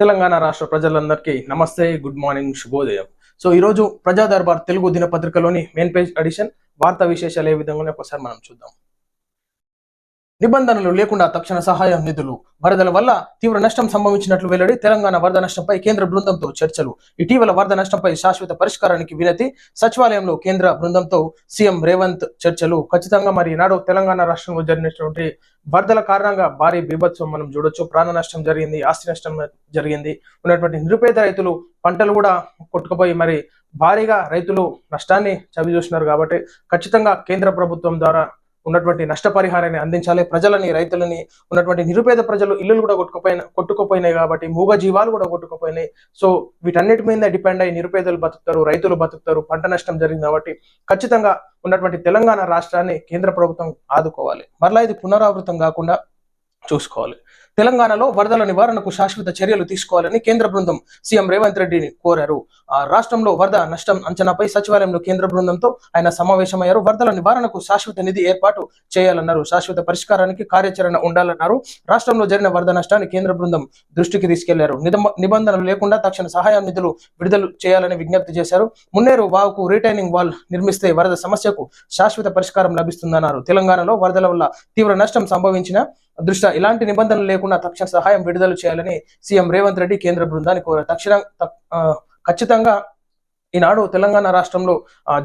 తెలంగాణ రాష్ట్ర ప్రజలందరికీ నమస్తే గుడ్ మార్నింగ్ శుభోదయం. సో ఈ రోజు ప్రజా దర్బార్ తెలుగు దినపత్రికలోని మెయిన్ పేజ్ ఎడిషన్ వార్తా విశేషాలు ఏ విధంగా ఒకసారి మనం చూద్దాం. నిబంధనలు లేకుండా తక్షణ సహాయం నిధులు. వరదల వల్ల తీవ్ర నష్టం సంభవించినట్లు వెల్లడి తెలంగాణ వరద నష్టంపై కేంద్ర బృందంతో చర్చలు. ఇటీవల వరద నష్టంపై శాశ్వత పరిష్కారానికి వినతి సచివాలయంలో కేంద్ర బృందంతో సీఎం రేవంత్ చర్చలు. ఖచ్చితంగా మరి ఈనాడు తెలంగాణ రాష్ట్రంలో జరిగినటువంటి వరదల కారణంగా భారీ బీభత్సం మనం చూడొచ్చు. ప్రాణ నష్టం జరిగింది ఆస్తి నష్టం జరిగింది. ఉన్నటువంటి నిరుపేద రైతులు పంటలు కూడా కొట్టుకుపోయి మరి భారీగా రైతులు నష్టాన్ని చవిచూస్తున్నారు కాబట్టి ఖచ్చితంగా కేంద్ర ప్రభుత్వం ద్వారా ఉన్నటువంటి నష్టపరిహారాన్ని అందించాలి. ప్రజలని రైతులని ఉన్నటువంటి నిరుపేద ప్రజలు ఇల్లులు కూడా కొట్టుకుపోయిన కొట్టుకుపోయినాయి కాబట్టి మూగ జీవాలు కూడా కొట్టుకుపోయినాయి. సో వీటన్నిటి మీద డిపెండ్ అయ్యి నిరుపేదలు బతుకుతారు రైతులు బతుకుతారు పంట నష్టం జరిగింది కాబట్టి ఖచ్చితంగా ఉన్నటువంటి తెలంగాణ రాష్ట్రాన్ని కేంద్ర ప్రభుత్వం ఆదుకోవాలి. మరలా ఇది పునరావృతం కాకుండా చూసుకోవాలి. తెలంగాణలో వరదల నివారణకు శాశ్వత చర్యలు తీసుకోవాలని కేంద్ర బృందం సీఎం రేవంత్ రెడ్డిని కోరారు. ఆ రాష్ట్రంలో వరద నష్టం అంచనాపై సచివాలయంలో కేంద్ర బృందంతో ఆయన సమావేశమయ్యారు. వరదల నివారణకు శాశ్వత నిధి ఏర్పాటు చేయాలన్నారు. శాశ్వత పరిష్కారానికి కార్యాచరణ ఉండాలన్నారు. రాష్ట్రంలో జరిగిన వరద నష్టాన్ని కేంద్ర బృందం దృష్టికి తీసుకెళ్ళారు. నిబంధనలు లేకుండా తక్షణ సహాయం నిధులు విడుదల చేయాలని విజ్ఞప్తి చేశారు. మున్నేరు వావుకు రిటైనింగ్ వాల్ నిర్మిస్తే వరద సమస్యకు శాశ్వత పరిష్కారం లభిస్తుందన్నారు. తెలంగాణలో వరదల వల్ల తీవ్ర నష్టం సంభవించిన దృష్ట్యా ఇలాంటి నిబంధనలు లేకుండా తక్షణ సహాయం విడుదల చేయాలని సీఎం రేవంత్ రెడ్డి కేంద్ర బృందాన్ని కోరారు. తక్షణ ఖచ్చితంగా ఈనాడు తెలంగాణ రాష్ట్రంలో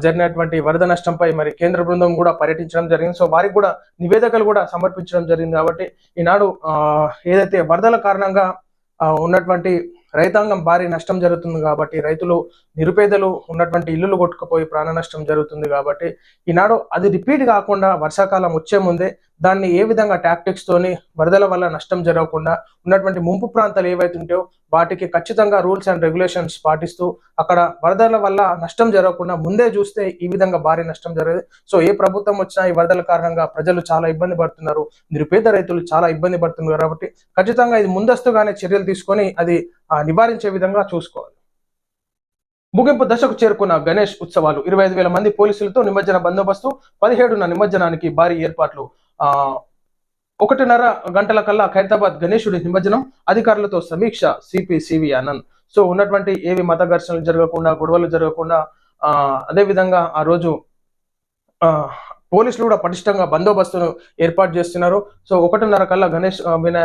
జరిగినటువంటి వరద నష్టంపై మరి కేంద్ర బృందం కూడా పర్యటించడం జరిగింది. సో వారికి కూడా నివేదికలు కూడా సమర్పించడం జరిగింది కాబట్టి ఈనాడు ఆ, ఏదైతే వరదల కారణంగా ఆ, ఉన్నటువంటి రైతాంగం భారీ నష్టం జరుగుతుంది కాబట్టి రైతులు నిరుపేదలు ఉన్నటువంటి ఇల్లులు కొట్టుకుపోయి ప్రాణ నష్టం జరుగుతుంది కాబట్టి ఈనాడు అది రిపీట్ కాకుండా వర్షాకాలం వచ్చే ముందే దాన్ని ఏ విధంగా టాక్టిక్స్ తోని వరదల వల్ల నష్టం జరగకుండా ఉన్నటువంటి ముంపు ప్రాంతాలు ఏవైతుంటాయో వాటికి ఖచ్చితంగా రూల్స్ అండ్ రెగ్యులేషన్స్ పాటిస్తూ అక్కడ వరదల వల్ల నష్టం జరగకుండా ముందే చూస్తే ఈ విధంగా భారీ నష్టం జరగదు. సో ఏ ప్రభుత్వం వచ్చినా ఈ వరదల కారణంగా ప్రజలు చాలా ఇబ్బంది పడుతున్నారు. నిరుపేద రైతులు చాలా ఇబ్బంది పడుతున్నారు కాబట్టి ఖచ్చితంగా ఇది ముందస్తుగానే చర్యలు తీసుకొని అది నివారించే విధంగా చూసుకోవాలి. ముగింపు దశకు చేరుకున్న గణేష్ ఉత్సవాలు. ఇరవై ఐదు వేల మంది పోలీసులతో నిమజ్జన బందోబస్తు. పదిహేడున నిమజ్జనానికి భారీ ఏర్పాట్లు. ఒకటిన్నర గంటల కల్లా ఖైరతాబాద్ గణేశుడి నిమజ్జనం అధికారులతో సమీక్ష సిపి సివి ఆనంద్. సో ఉన్నటువంటి ఏవి మత ఘర్షణలు జరగకుండా గొడవలు జరగకుండా ఆ అదే విధంగా ఆ రోజు ఆ పోలీసులు కూడా పటిష్టంగా బందోబస్తును ఏర్పాటు చేస్తున్నారు. సో ఒకటిన్నర కల్లా గణేష్ విన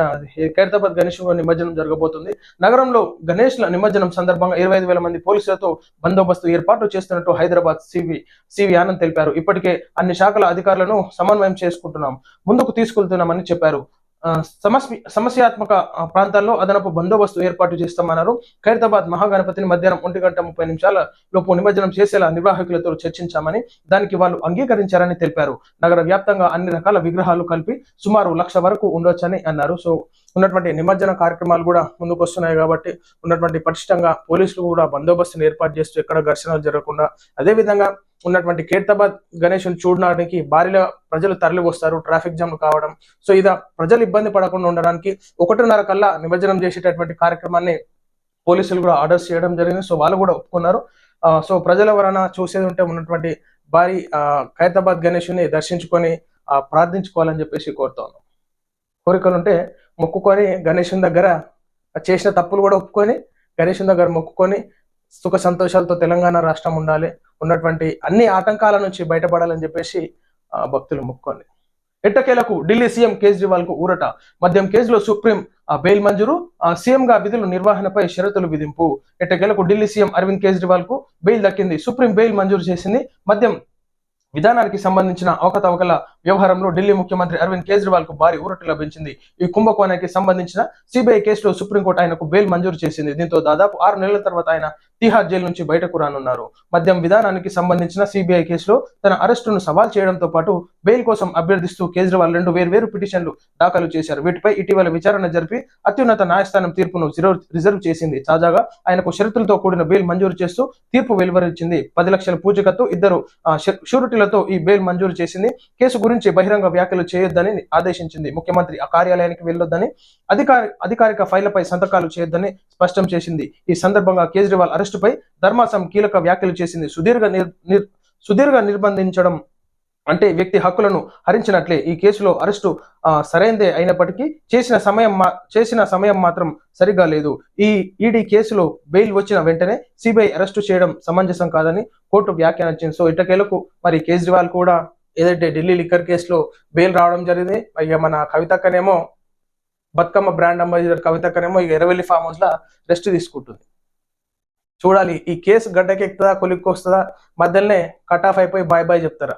ఖైరతాబాద్ గణేష్ నిమజ్జనం జరగబోతుంది. నగరంలో గణేష్ల నిమజ్జనం సందర్భంగా ఇరవై ఐదు వేల మంది పోలీసులతో బందోబస్తు ఏర్పాటు చేస్తున్నట్టు హైదరాబాద్ సివి సివి ఆనంద్ తెలిపారు. ఇప్పటికే అన్ని శాఖల అధికారులను సమన్వయం చేసుకుంటున్నాం. ముందుకు తీసుకెళ్తున్నామని చెప్పారు. సమస్య సమస్యాత్మక ప్రాంతాల్లో అదనపు బందోబస్తు ఏర్పాటు చేస్తామన్నారు. ఖైరతాబాద్ మహాగణపతిని మధ్యాహ్నం ఒంటి గంట ముప్పై నిమిషాల లోపు నిమజ్జనం చేసేలా నిర్వాహకులతో చర్చించామని దానికి వాళ్ళు అంగీకరించారని తెలిపారు. నగర వ్యాప్తంగా అన్ని రకాల విగ్రహాలు కలిపి సుమారు లక్ష వరకు ఉండొచ్చని అన్నారు. సో ఉన్నటువంటి నిమజ్జన కార్యక్రమాలు కూడా ముందుకు వస్తున్నాయి కాబట్టి ఉన్నటువంటి పటిష్టంగా పోలీసులు కూడా బందోబస్తును ఏర్పాటు చేస్తూ ఎక్కడ ఘర్షణలు జరగకుండా అదే విధంగా ఉన్నటువంటి ఖైరతాబాద్ గణేష్ చూడడానికి భారీగా ప్రజలు తరలి వస్తారు ట్రాఫిక్ జామ్ కావడం. సో ఇది ప్రజలు ఇబ్బంది పడకుండా ఉండడానికి ఒకటిన్నర కల్లా నిమజ్జనం చేసేటటువంటి కార్యక్రమాన్ని పోలీసులు కూడా ఆర్డర్స్ చేయడం జరిగింది. సో వాళ్ళు కూడా ఒప్పుకున్నారు. సో ప్రజల వలన చూసేది ఉంటే ఉన్నటువంటి భారీ ఖైరతాబాద్ గణేషుని దర్శించుకొని ప్రార్థించుకోవాలని చెప్పేసి కోరుతాను కోరికలు ఉంటే మొక్కుకొని గణేషుని దగ్గర చేసిన తప్పులు కూడా ఒప్పుకొని గణేషుని దగ్గర మొక్కుకొని సుఖ సంతోషాలతో తెలంగాణ రాష్ట్రం ఉండాలి. ఉన్నటువంటి అన్ని ఆటంకాల నుంచి బయటపడాలని చెప్పేసి ఆ, భక్తులు మొక్కుకోండి ఎట్టకేలకు ఢిల్లీ సీఎం కేజ్రీవాల్కు ఊరట. మద్యం కేసులో సుప్రీం బెయిల్ మంజూరు. సీఎం గా విధుల నిర్వహణపై షరతులు విధింపు. ఎట్టకేలకు ఢిల్లీ సీఎం అరవింద్ కేజ్రీవాల్కు బెయిల్ దక్కింది. సుప్రీం బెయిల్ మంజూరు చేసింది. మద్యం విధానానికి సంబంధించిన అవకతవకల వ్యవహారంలో ఢిల్లీ ముఖ్యమంత్రి అరవింద్ కేజ్రీవాల్కు భారీ ఊరట లభించింది. ఈ కుంభకోణానికి సంబంధించిన సిబిఐ కేసులో సుప్రీంకోర్టు ఆయనకు బెయిల్ మంజూరు చేసింది. దీంతో దాదాపు ఆరు నెలల తర్వాత ఆయన తిహార్ జైలు నుంచి బయటకు రానున్నారు. మద్యం విధానానికి సంబంధించిన సిబిఐ కేసులో తన అరెస్టును సవాల్ చేయడంతో పాటు బెయిల్ కోసం అభ్యర్థిస్తూ కేజ్రీవాల్ రెండు వేర్వేరు పిటిషన్లు దాఖలు చేశారు. వీటిపై ఇటీవల విచారణ జరిపి అత్యున్నత న్యాయస్థానం తీర్పును రిజర్వ్ చేసింది. తాజాగా ఆయనకు షరతులతో కూడిన బెయిల్ మంజూరు చేస్తూ తీర్పు వెలువరించింది. పది లక్షల పూజకత్తు ఇద్దరు షూరిటీలతో ఈ బెయిల్ మంజూరు చేసింది. కేసు గురించి బహిరంగ వ్యాఖ్యలు చేయొద్దని ఆదేశించింది. ముఖ్యమంత్రి ఆ కార్యాలయానికి వెళ్ళొద్దని అధికారి అధికారిక ఫైళ్ళపై సంతకాలు చేయొద్దని స్పష్టం చేసింది. ఈ సందర్భంగా కేజ్రీవాల్ అరెస్టుపై ధర్మాసం కీలక వ్యాఖ్యలు చేసింది. సుదీర్ఘ నిర్ నిర్- సుదీర్ఘ నిర్బంధించడం అంటే వ్యక్తి హక్కులను హరించినట్లే ఈ కేసులో అరెస్టు సరైనదే సరైందే అయినప్పటికీ చేసిన సమయం మా- చేసిన సమయం మాత్రం సరిగా లేదు. ఈ ఈడీ కేసులో బెయిల్ వచ్చిన వెంటనే సిబిఐ అరెస్టు చేయడం సమంజసం కాదని కోర్టు వ్యాఖ్యానించింది. సో ఇటకేలకు మరి కేజ్రీవాల్ కూడా ఏదైతే ఢిల్లీ లిక్కర్ కేసులో బెయిల్ రావడం జరిగింది ఇక మన కవితక్కనేమో బతుకమ్మ బ్రాండ్ అంబాసిడర్ కవితక్కనేమో ఇక ఎరవెల్లి ఫామ్ హౌస్ లా రెస్ట్ తీసుకుంటుంది. చూడాలి ఈ కేసు గడ్డకెక్కుతుందా కొలిక్కొస్తుందా వస్తుందా మధ్యలోనే కట్ ఆఫ్ అయిపోయి బాయ్ బాయ్ చెప్తారా?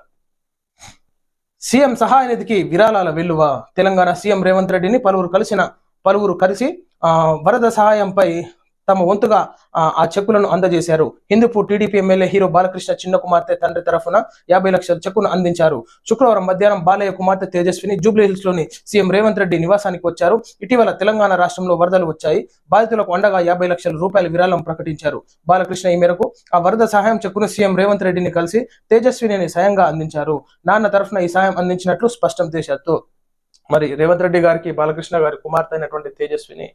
సీఎం సహాయ నిధికి విరాళాల వెల్లువ. తెలంగాణ సీఎం రేవంత్ రెడ్డిని పలువురు కలిసిన పలువురు కలిసి ఆ, వరద సహాయంపై తమ వంతుగా ఆ, చెక్కులను అందజేశారు. Hindupur TDP MLA hero Balakrishna చిన్న కుమార్తె తండ్రి తరఫున యాభై లక్షల చెక్కును అందించారు. శుక్రవారం మధ్యాహ్నం బాలయ్య కుమార్తె తేజస్విని జూబ్లీహిల్స్లోని సీఎం రేవంత్ రెడ్డి నివాసానికి వచ్చారు. ఇటీవల తెలంగాణ రాష్ట్రంలో వరదలు వచ్చాయి. బాధితులకు అండగా యాభై లక్షల రూపాయల విరాళం ప్రకటించారు. బాలకృష్ణ ఈ మేరకు ఆ వరద సహాయం చెక్కును సీఎం రేవంత్ రెడ్డిని కలిసి తేజస్విని సాయంగా అందించారు. నాన్న తరఫున ఈ సాయం అందించినట్లు స్పష్టం చేశారు. మరి రేవంత్ రెడ్డి గారికి బాలకృష్ణ గారి కుమార్తె అయినటువంటి తేజస్విని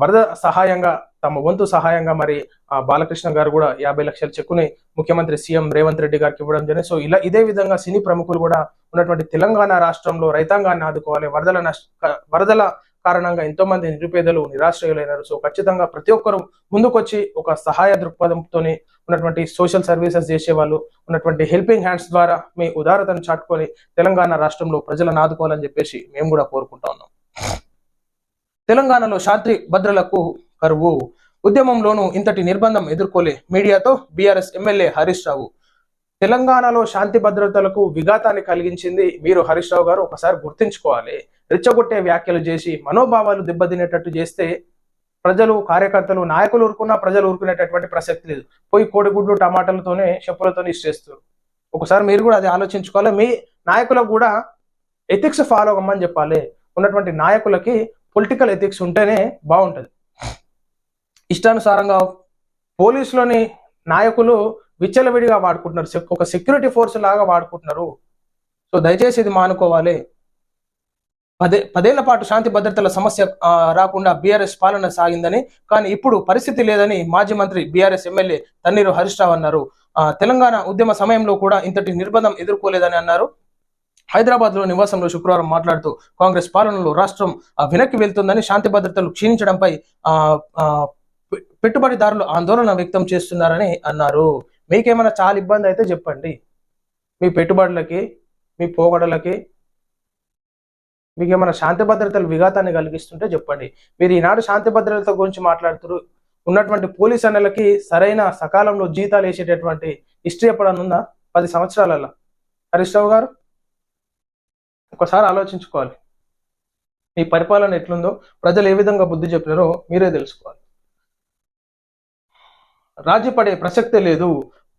వరద సహాయంగా తమ వంతు సహాయంగా మరి ఆ బాలకృష్ణ గారు కూడా యాభై లక్షల చెక్కుని ముఖ్యమంత్రి సీఎం రేవంత్ రెడ్డి గారికి ఇవ్వడం జరిగింది. సో ఇలా ఇదే విధంగా సినీ ప్రముఖులు కూడా ఉన్నటువంటి తెలంగాణ రాష్ట్రంలో రైతాంగాన్ని ఆదుకోవాలి. వరదల నష్ట వరదల కారణంగా ఎంతో మంది నిరుపేదలు నిరాశ్రయులైనారు. సో ఖచ్చితంగా ప్రతి ఒక్కరు ముందుకొచ్చి ఒక సహాయ దృక్పథంతోనే ఉన్నటువంటి సోషల్ సర్వీసెస్ చేసే వాళ్ళు ఉన్నటువంటి హెల్పింగ్ హ్యాండ్స్ ద్వారా మీ ఉదారతను చాటుకొని తెలంగాణ రాష్ట్రంలో ప్రజలను ఆదుకోవాలని చెప్పేసి మేము కూడా కోరుకుంటా ఉన్నాం. తెలంగాణలో శాంతి భద్రలకు కరువు. ఉద్యమంలోనూ ఇంతటి నిర్బంధం ఎదుర్కోలే మీడియాతో బీఆర్ఎస్ ఎమ్మెల్యే హరీష్ రావు. తెలంగాణలో శాంతి భద్రతలకు విఘాతాన్ని కలిగించింది మీరు హరీష్ రావు గారు. ఒకసారి గుర్తుంచుకోవాలి. రెచ్చగొట్టే వ్యాఖ్యలు చేసి మనోభావాలు దెబ్బతినేటట్టు చేస్తే ప్రజలు కార్యకర్తలు నాయకులు ఊరుకున్నా ప్రజలు ఊరుకునేటటువంటి ప్రసక్తి లేదు. పోయి కోడిగుడ్లు టమాటాలతోనే చెప్పులతోనే ఇష్టేస్తారు ఒకసారి మీరు కూడా అది ఆలోచించుకోవాలి. మీ నాయకులకు కూడా ఎథిక్స్ ఫాలో అవ్వమని చెప్పాలి. ఉన్నటువంటి నాయకులకి పొలిటికల్ ఎథిక్స్ ఉంటేనే బాగుంటుంది. ఇష్టానుసారంగా పోలీసులోని నాయకులు విచ్చలవిడిగా వాడుకుంటున్నారు. ఒక సెక్యూరిటీ ఫోర్స్ లాగా వాడుకుంటున్నారు. సో దయచేసి ఇది మానుకోవాలి. పదే పదేళ్ళ పాటు శాంతి భద్రతల సమస్య రాకుండా బీఆర్ఎస్ పాలన సాగిందని కానీ ఇప్పుడు పరిస్థితి లేదని మాజీ మంత్రి బీఆర్ఎస్ ఎమ్మెల్యే తన్నీరు హరీష్ రావు అన్నారు. ఆ, తెలంగాణ ఉద్యమ సమయంలో కూడా ఇంతటి నిర్బంధం ఎదుర్కోలేదని అన్నారు. హైదరాబాద్లో నివాసంలో శుక్రవారం మాట్లాడుతూ కాంగ్రెస్ పాలనలో రాష్ట్రం ఆ, వెనక్కి వెళ్తుందని శాంతి భద్రతలు క్షీణించడంపై పెట్టుబడిదారులు ఆందోళన వ్యక్తం చేస్తున్నారని అన్నారు. మీకేమైనా చాలా ఇబ్బంది అయితే చెప్పండి. మీ పెట్టుబడులకి మీ పోగడలకి మీకు ఏమైనా శాంతి భద్రతలు విఘాతాన్ని కలిగిస్తుంటే చెప్పండి. మీరు ఈనాడు శాంతి భద్రతల గురించి మాట్లాడుతున్నారు ఉన్నటువంటి పోలీస్ అన్నలకి సరైన సకాలంలో జీతాలు వేసేటటువంటి హిస్టరీ ఎప్పుడన్నా ఉందా? పది సంవత్సరాలలో? హరీష్ రావు గారు? ఒకసారి ఆలోచించుకోవాలి. మీ పరిపాలన ఎట్లుందో ప్రజలు ఏ విధంగా బుద్ధి చెప్పినారో మీరే తెలుసుకోవాలి. రాజీపడే ప్రసక్తే లేదు.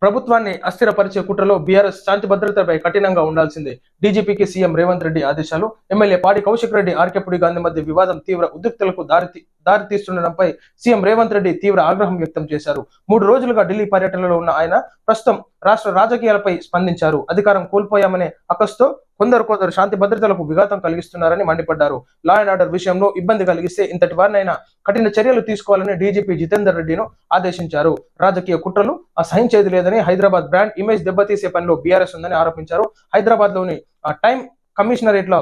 ప్రభుత్వాన్ని అస్థిరపరిచే కుట్రలో బీఆర్ఎస్ శాంతి భద్రతపై కఠినంగా ఉండాల్సిందే. డీజీపీకి సీఎం రేవంత్ రెడ్డి ఆదేశాలు. ఎమ్మెల్యే పాడి కౌశిక్ రెడ్డి ఆర్కెపుడి గాంధీ మధ్య వివాదం తీవ్ర ఉద్రిక్తలకు దారి దారి తీస్తుండడంపై సీఎం రేవంత్ రెడ్డి తీవ్ర ఆగ్రహం వ్యక్తం చేశారు. మూడు రోజులుగా ఢిల్లీ పర్యటనలో ఉన్న ఆయన ప్రస్తుతం రాష్ట్ర రాజకీయాలపై స్పందించారు. అధికారం కోల్పోయామనే అకస్తో కొందరు కొందరు శాంతి భద్రతలకు విఘాతం కలిగిస్తున్నారని మండిపడ్డారు. లా అండ్ ఆర్డర్ విషయంలో ఇబ్బంది కలిగిస్తే ఇంతటి వారినైనా కఠిన చర్యలు తీసుకోవాలని డీజీపీ జితేందర్ రెడ్డిను ఆదేశించారు. రాజకీయ కుట్రలు అసహించేది లేదని హైదరాబాద్ బ్రాండ్ ఇమేజ్ దెబ్బతీసే పనిలో బీఆర్ఎస్ ఉందని ఆరోపించారు. హైదరాబాద్లోని టైం కమిషనరేట్లో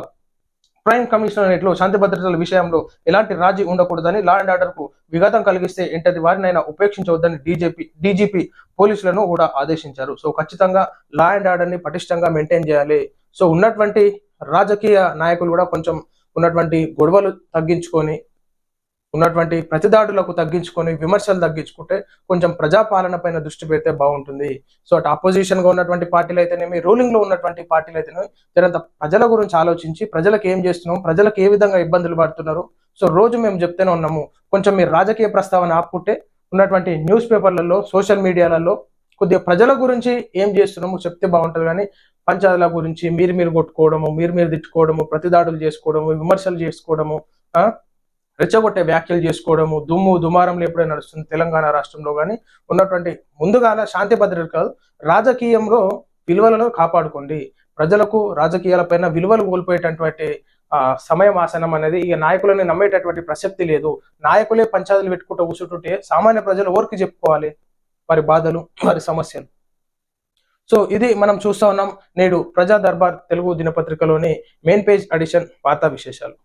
ప్రైమ్ కమిషనరేట్లో శాంతి భద్రతల విషయంలో ఎలాంటి రాజీ ఉండకూడదని లా అండ్ ఆర్డర్కు విఘాతం కలిగిస్తే ఇంటది వారినైనా ఉపేక్షించవద్దని డీజీపీ డీజీపీ పోలీసులను కూడా ఆదేశించారు. సో ఖచ్చితంగా లా అండ్ ఆర్డర్ని పటిష్టంగా మెయింటైన్ చేయాలి. సో ఉన్నటువంటి రాజకీయ నాయకులు కూడా కొంచెం ఉన్నటువంటి గొడవలు తగ్గించుకొని ఉన్నటువంటి ప్రతిదాడులకు తగ్గించుకొని విమర్శలు తగ్గించుకుంటే కొంచెం ప్రజాపాలన పైన దృష్టి పెడితే బాగుంటుంది. సో అటు అపోజిషన్గా ఉన్నటువంటి పార్టీలు అయితేనేమి రూలింగ్లో ఉన్నటువంటి పార్టీలు అయితేనేమి జరంత ప్రజల గురించి ఆలోచించి ప్రజలకు ఏం చేస్తున్నాం ప్రజలకు ఏ విధంగా ఇబ్బందులు పడుతున్నారు. సో రోజు మేము చెప్తూనే ఉన్నాము కొంచెం మీరు రాజకీయ ప్రస్తావన ఆపుకుంటే ఉన్నటువంటి న్యూస్ పేపర్లలో సోషల్ మీడియాలలో కొద్దిగా ప్రజల గురించి ఏం చేస్తున్నాము చెప్తే బాగుంటుంది. కానీ పంచాయతీల గురించి మీరు మీరు కొట్టుకోవడము మీరు మీరు తిట్టుకోవడము ప్రతిదాడులు చేసుకోవడము విమర్శలు చేసుకోవడము రెచ్చగొట్టే వ్యాఖ్యలు చేసుకోవడము దుమ్ము దుమారంలో ఎప్పుడే నడుస్తుంది తెలంగాణ రాష్ట్రంలో కానీ ఉన్నటువంటి ముందుగానే శాంతి భద్రత రాజకీయంలో విలువలను కాపాడుకోండి. ప్రజలకు రాజకీయాలపైన విలువలు కోల్పోయేటటువంటి ఆ సమయం ఆసనం అనేది ఇక నాయకులని నమ్మేటటువంటి ప్రసక్తి లేదు. నాయకులే పంచాయతీలు పెట్టుకుంటూ కూర్చుంటుంటే సామాన్య ప్రజలు ఓరికి చెప్పుకోవాలి? వారి బాధలు వారి సమస్యలు. సో ఇది మనం చూస్తా ఉన్నాం నేడు ప్రజా దర్బార్ తెలుగు దినపత్రికలోని మెయిన్ పేజ్ అడిషన్ వార్తా విశేషాలు.